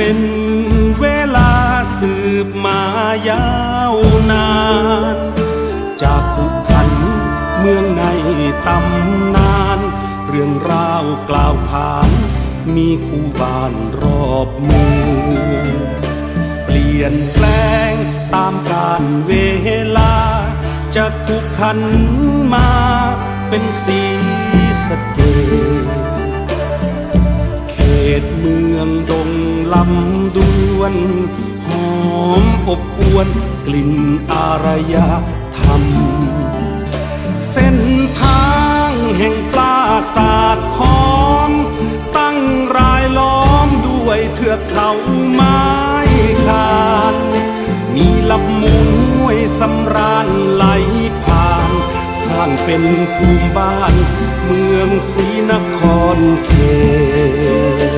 เป็นเวลาสืบมายาวนาน จากขุขันเมืองในตำนาน เรื่องราวกล่าวขานมีคู่บ้านรอบเมืองเปลี่ยนแปลงตามกาลเวลาจากขุขันมาเป็นสีสเกษเข ตเมืองดงลำดวน หอมอบอวนกลิ่นอารยธรรม เส้นทางแห่งปราสาทคอม ตั้งรายล้อมด้วยเทือกเขาไม้คานมีลำมูลห้วยสำราญไหลผ่าน สร้างเป็นภูมิบ้าน เมืองศรีนครเขต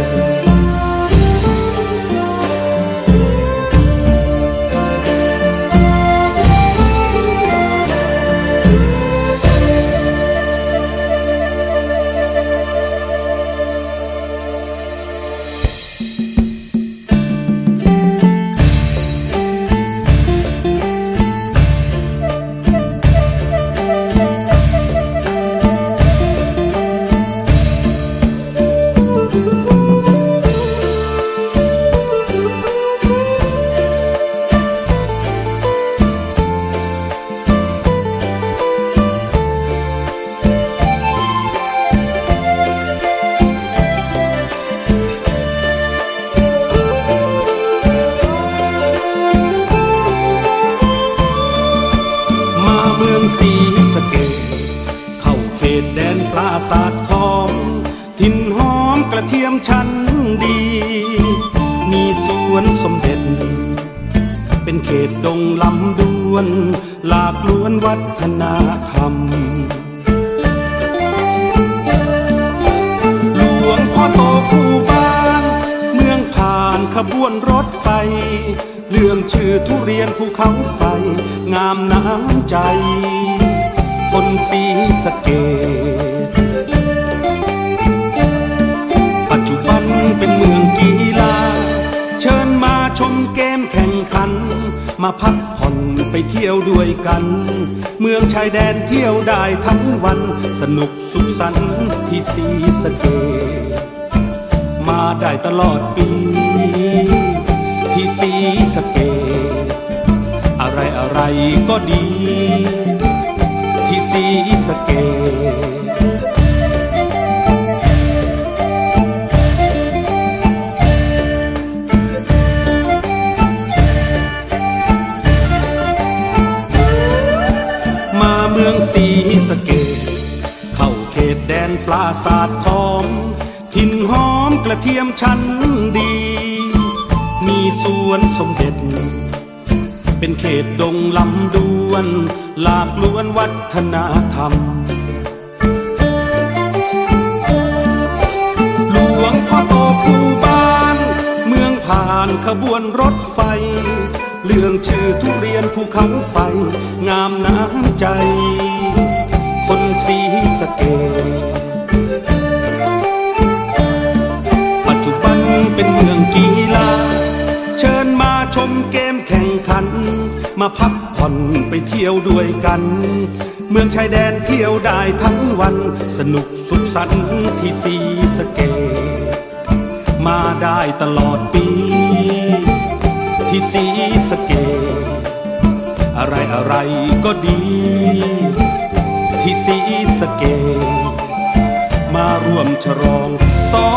เมืองศรีสะเกดเข้าเขตแดนปราสาททองถิ่นหอมกระเทียมชั้นดี มีสวนสมเด็จ เป็นเขตดงลำดวน หลากล้วนวัฒนธรรมหลวงพ่อโตคู่บ้าน เมืองผ่านขบวนรถไฟ เรื่องชื่อทุเรียนภูเขาไฟ งามน้ำใจ คนสีสเกต ปัจจุบันเป็นเมืองกีฬา เชิญมาชมเกมแข่งขัน มาพักผ่อนไปเที่ยวด้วยกัน เมืองชายแดนเที่ยวได้ทั้งวัน สนุกสุขสันต์ที่สีสเกต มาได้ตลอดปี ที่สีสเกตอะไรอะไรก็ดี ที่สีสเกตมาเมืองศรีสเกดเข้าเขตแดนปราสาททองถิ่นหอมกระเทียมชั้นดี สวนสมเด็จ เป็นเขตดงลำดวน หลากล้วนวัฒนธรรม หลวงพ่อโตคู่บ้าน เมืองผ่านขบวนรถไฟ เรื่องชื่อทุเรียนภูเขาไฟ งามน้ำใจ คนสีสเกตปัจจุบันเป็นเมืองกี พัน มาพักผ่อนไปเที่ยวด้วยกัน เมืองชายแดนเที่ยวได้ทั้งวัน สนุกสุขสันต์ที่สีสเกตมาได้ตลอดปี ที่สีสเกตอะไรอะไรก็ดี ที่สีสเกตมาร่วมฉลอง200สา